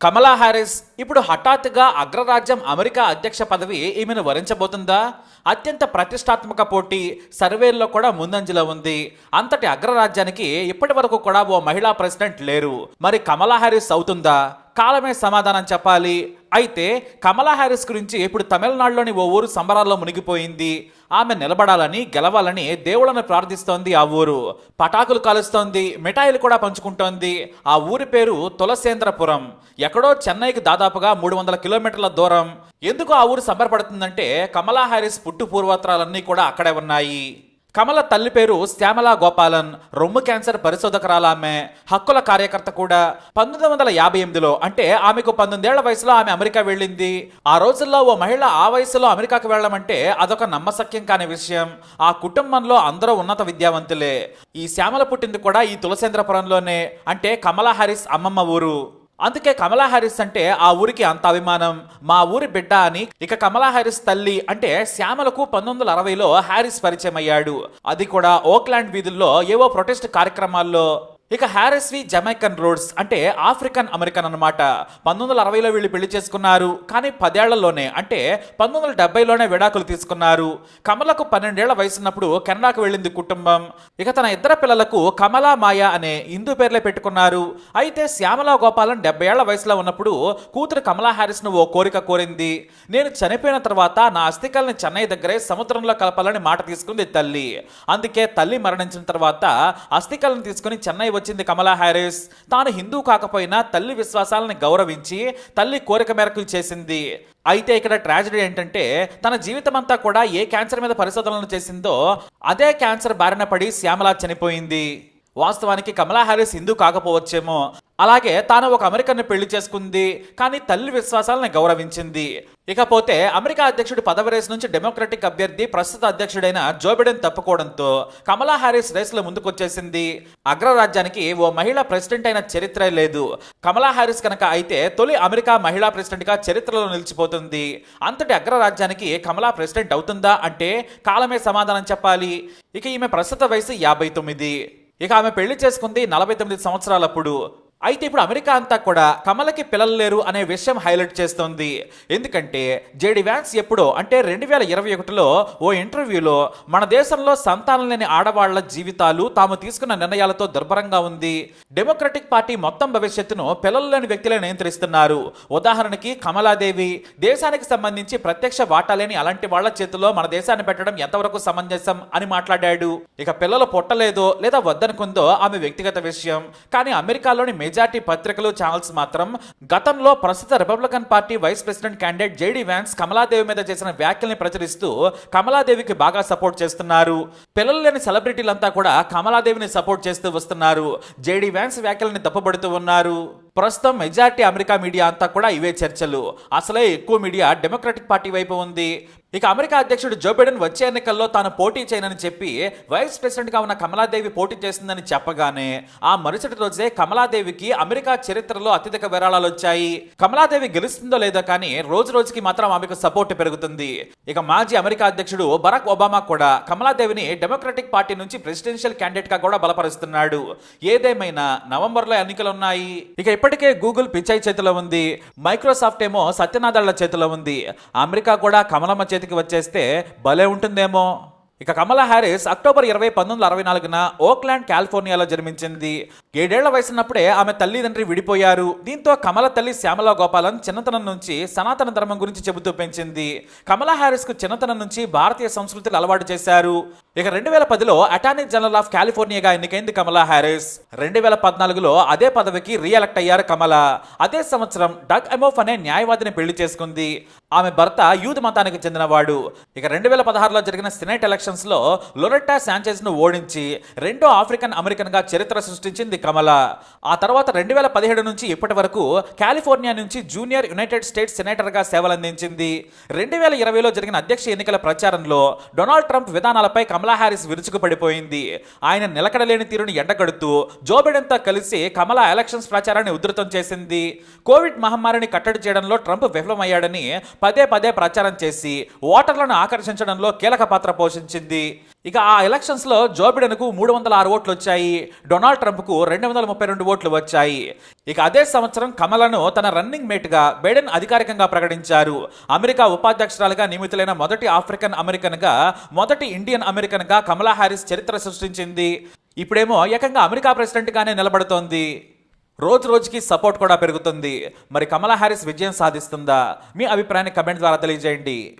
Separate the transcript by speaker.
Speaker 1: కమలా Harris ఇప్పుడు హఠాత్తుగా అగ్రరాజ్యం అమెరికా అధ్యక్ష పదవి ఈమెను వరించబోతుందా? అత్యంత ప్రతిష్టాత్మక పోటీ సర్వేల్లో కూడా ముందంజలో ఉంది. అంతటి అగ్రరాజ్యానికి ఇప్పటి వరకు కూడా ఓ మహిళా ప్రెసిడెంట్ లేరు. మరి కమలా హారిస్ అవుతుందా? కాలమే సమాధానం చెప్పాలి. అయితే కమలా హ్యారిస్ గురించి ఇప్పుడు తమిళనాడులోని ఓ ఊరు సంబరాల్లో మునిగిపోయింది. ఆమె నిలబడాలని గెలవాలని దేవుళ్ళను ప్రార్థిస్తోంది ఆ ఊరు. పటాకులు కాలుస్తోంది మిఠాయిలు కూడా పంచుకుంటోంది. ఆ ఊరి పేరు తులసేంద్రపురం. ఎక్కడో చెన్నైకి దాదాపుగా మూడు వందల కిలోమీటర్ల దూరం. ఎందుకు ఆ ఊరు సంబరపడుతుందంటే కమలా హ్యారిస్ పుట్టు పూర్వత్రాలన్నీ కూడా అక్కడే ఉన్నాయి. కమల తల్లి పేరు శ్యామలా గోపాలన్ రొమ్ము క్యాన్సర్ పరిశోధకరాల ఆమె హక్కుల కార్యకర్త కూడా. పంతొమ్మిది వందల యాభై ఎనిమిదిలో అంటే ఆమెకు పంతొమ్మిదేళ్ళ వయసులో ఆమె అమెరికా వెళ్ళింది. ఆ రోజుల్లో ఓ మహిళ ఆ వయసులో అమెరికాకు వెళ్ళమంటే అదొక నమ్మశక్యం కాని విషయం. ఆ కుటుంబంలో అందరూ ఉన్నత విద్యావంతులే. ఈ శ్యామల పుట్టింది కూడా ఈ తులసేంద్రపురంలోనే అంటే కమలా హారిస్ అమ్మమ్మ ఊరు. అందుకే కమలా హారిస్ అంటే ఆ ఊరికి అంత అభిమానం. మా ఊరి బిడ్డ అని ఇక కమలా హారిస్ తల్లి అంటే శ్యామలకు పంతొమ్మిది వందల అరవైలో హారిస్ పరిచయం అయ్యాడు. అది కూడా ఓక్లాండ్ వీధుల్లో ఏవో ప్రొటెస్ట్ కార్యక్రమాల్లో ఇక హ్యారిస్ వి జమైకన్ రోడ్స్ అంటే ఆఫ్రికన్ అమెరికన్ అన్నమాట. పంతొమ్మిది వందల అరవైలో వీళ్ళు పెళ్ళి చేసుకున్నారు. కానీ పదేళ్ళలోనే అంటే పంతొమ్మిది వందల డెబ్బైలోనే విడాకులు తీసుకున్నారు. కమలకు పన్నెండేళ్ళ వయసున్నప్పుడు కెనడాకు వెళ్ళింది కుటుంబం. ఇక తన ఇద్దరు పిల్లలకు కమలా మాయ అనే హిందూ పేర్లే పెట్టుకున్నారు. అయితే శ్యామలా గోపాలన్ డెబ్బై ఏళ్ళ వయసులో ఉన్నప్పుడు కూతురు కమలా హ్యారిస్ను ఓ కోరిక కోరింది. నేను చనిపోయిన తర్వాత నా అస్థికల్ని చెన్నై దగ్గరే సముద్రంలో కలపాలని మాట తీసుకుంది తల్లి. అందుకే తల్లి మరణించిన తర్వాత అస్థికలను తీసుకుని చెన్నై వచ్చింది కమలా హ్యారిస్. తాను హిందూ కాకపోయినా తల్లి విశ్వాసాలను గౌరవించి తల్లి కోరిక మేరకు చేసింది. అయితే ఇక్కడ ట్రాజడీ ఏంటంటే తన జీవితం అంతా కూడా ఏ క్యాన్సర్ మీద పరిశోధనలు చేసిందో అదే క్యాన్సర్ బారిన పడి శ్యామలా చనిపోయింది. వాస్తవానికి కమలా హ్యారిస్ హిందూ కాకపోవచ్చేమో. అలాగే తాను ఒక అమెరికన్ పెళ్ళి చేసుకుంది కానీ తల్లి విశ్వాసాలను గౌరవించింది. ఇకపోతే అమెరికా అధ్యక్షుడి పదవి రేసు నుంచి డెమోక్రటిక్ అభ్యర్థి ప్రస్తుత అధ్యక్షుడైన జో బిడెన్ తప్పుకోవడంతో కమలా హారిస్ రేసులో ముందుకొచ్చేసింది. అగ్రరాజ్యానికి ఓ మహిళా ప్రెసిడెంట్ అయిన చరిత్ర లేదు. కమలా హారిస్ కనుక అయితే తొలి అమెరికా మహిళా ప్రెసిడెంట్గా చరిత్రలో నిలిచిపోతుంది. అంతటి అగ్రరాజ్యానికి కమలా ప్రెసిడెంట్ అవుతుందా అంటే కాలమే సమాధానం చెప్పాలి. ఇక ఈమె ప్రస్తుత వయసు యాభై తొమ్మిది. ఇక ఆమె పెళ్ళి చేసుకుంది నలభై తొమ్మిది సంవత్సరాలప్పుడు. అయితే ఇప్పుడు అమెరికా అంతా కూడా కమలకి పిల్లలు లేరు అనే విషయం హైలైట్ చేస్తోంది. ఎందుకంటే జేడి వ్యాన్స్ ఎప్పుడో అంటే రెండు వేల ఇరవై ఒకటిలో ఓ ఇంటర్వ్యూలో మన దేశంలో సంతానం లేని ఆడవాళ్ళ జీవితాలు తాము తీసుకున్న నిర్ణయాలతో దుర్భరంగా ఉంది. డెమోక్రటిక్ పార్టీ మొత్తం భవిష్యత్తును పిల్లలు లేని వ్యక్తులే నియంత్రిస్తున్నారు. ఉదాహరణకి కమలాదేవి దేశానికి సంబంధించి ప్రత్యక్ష వాటా లేని అలాంటి వాళ్ళ చేతిలో మన దేశాన్ని పెట్టడం ఎంతవరకు సమంజసం అని మాట్లాడాడు. ఇక పిల్లలు పుట్టలేదో లేదా వద్దనుకుందో ఆమె వ్యక్తిగత విషయం. కానీ అమెరికాలోని మెజార్టీ పత్రికలు ఛానల్స్ మాత్రం గతంలో ప్రస్తుత Republican party vice president candidate J D Vance Kamaladevi మీద చేసిన వ్యాఖ్యల్ని ప్రచురిస్తూ కమలాదేవికి బాగా సపోర్ట్ చేస్తున్నారు. పిల్లలు లేని సెలబ్రిటీలంతా కూడా కమలాదేవిని సపోర్ట్ చేస్తూ వస్తున్నారు. జేడీ వ్యాన్స్ వ్యాఖ్యల్ని తప్పుపడుతూ ఉన్నారు. ప్రస్తుతం మెజార్టీ అమెరికా మీడియా అంతా కూడా ఇవే చర్చలు. అసలే ఎక్కువ మీడియా డెమోక్రటిక్ పార్టీ వైపు ఉంది. ఇక అమెరికా అధ్యక్షుడు జో బైడెన్ వచ్చే ఎన్నికల్లో తాను పోటీ చేయనని చెప్పి వైస్ ప్రెసిడెంట్గా ఉన్న కమలాదేవి పోటీ చేస్తుందని చెప్పగానే ఆ మరుసటి రోజే కమలాదేవికి అమెరికా చరిత్రలో అత్యధిక విరాళాలు వచ్చాయి. కమలాదేవి గెలుస్తుందో లేదో కానీ రోజు రోజుకి మాత్రం ఆమెకు సపోర్ట్ పెరుగుతుంది. ఇక మాజీ అమెరికా అధ్యక్షుడు బరాక్ ఒబామా కూడా కమలాదేవిని డెమోక్రటిక్ పార్టీ నుంచి ప్రెసిడెన్షియల్ క్యాండిడేట్గా కూడా బలపరుస్తున్నాడు. ఏదేమైనా నవంబర్లో ఎన్నికలు ఉన్నాయి? ఇక ఇప్పటికే గూగుల్ పిచ్చాయి చేతిలో ఉంది. మైక్రోసాఫ్ట్ ఏమో సత్యనాథళ్ళ చేతిలో ఉంది. అమెరికా కూడా కమలమ్మ చేతికి వచ్చేస్తే భలే ఉంటుందేమో. ఇక కమలా హ్యారిస్ అక్టోబర్ ఇరవై పంతొమ్మిది వందల అరవై నాలుగున ఓక్లాండ్ కాలిఫోర్నియాలో జన్మించింది. ఏడేళ్ళ వయసున్నప్పుడే ఆమె తల్లిదండ్రి విడిపోయారు. దీంతో కమల తల్లి శ్యామల గోపాలన్ చిన్నతనం నుంచి సనాతన ధర్మం గురించి చెబుతూ పెంచింది. కమలా హ్యారిస్కు చిన్నతనం నుంచి భారతీయ సంస్కృతిని అలవాటు చేశారు. ఇక రెండు వేల పదిలో అటార్నీ జనరల్ ఆఫ్ కాలిఫోర్నియాగా ఎన్నికైంది కమలా హ్యారిస్ రెండు వేల పద్నాలుగులో అదే పదవికి రీఎలెక్ట్ అయ్యారు కమల. అదే సంవత్సరం డగ్ ఎమోఫ్ అనే న్యాయవాదిని పెళ్ళి చేసుకుంది. ఆమె భర్త యూద్ మతానికి చెందినవాడు. ఇక రెండు వేల పదహారులో జరిగిన సినెట్ ఎలక్షన్స్లో లొరెట్టా శాంచెజ్ను ఓడించి రెండో ఆఫ్రికన్ అమెరికన్గా చరిత్ర సృష్టించింది కమల ఆ తర్వాత రెండు వేల పదిహేడు నుంచి ఇప్పటి వరకు కాలిఫోర్నియా నుంచి జూనియర్ యునైటెడ్ స్టేట్స్ సెనేటర్గా సేవలందించింది. రెండు వేల ఇరవైలో జరిగిన అధ్యక్ష ఎన్నికల ప్రచారంలో డొనాల్డ్ ట్రంప్ విధానాలపై కమలా హ్యారిస్ విరుచుకు పడిపోయింది. ఆయన నిలకడలేని తీరును ఎండగడుతూ జో కలిసి కమలా ఎలక్షన్స్ ప్రచారాన్ని ఉధృతం చేసింది. కోవిడ్ మహమ్మారిని కట్టడి చేయడంలో ట్రంప్ విఫలమయ్యాడని పదే పదే ప్రచారం చేసి ఓటర్లను ఆకర్షించడంలో కీలక పాత్ర పోషించింది. ఇక ఆ ఎలక్షన్స్లో జో బిడెన్కు మూడు వందల ఆరు ఓట్లు వచ్చాయి డొనాల్డ్ ట్రంప్కు రెండు వందల ముప్పై రెండు ఓట్లు వచ్చాయి. ఇక అదే సంవత్సరం కమలను తన రన్నింగ్ మేట్గా బైడెన్ అధికారికంగా ప్రకటించారు. అమెరికా ఉపాధ్యక్షురాలుగా నియమితులైన మొదటి ఆఫ్రికన్ అమెరికన్గా మొదటి ఇండియన్ అమెరికన్గా కమలా హ్యారిస్ చరిత్ర సృష్టించింది. ఇప్పుడేమో ఏకంగా అమెరికా ప్రెసిడెంట్గానే నిలబడుతోంది. రోజు రోజుకి సపోర్ట్ కూడా పెరుగుతుంది. మరి కమలా హ్యారిస్ విజయం సాధిస్తుందా? మీ అభిప్రాయాన్ని కమెంట్ ద్వారా తెలియజేయండి.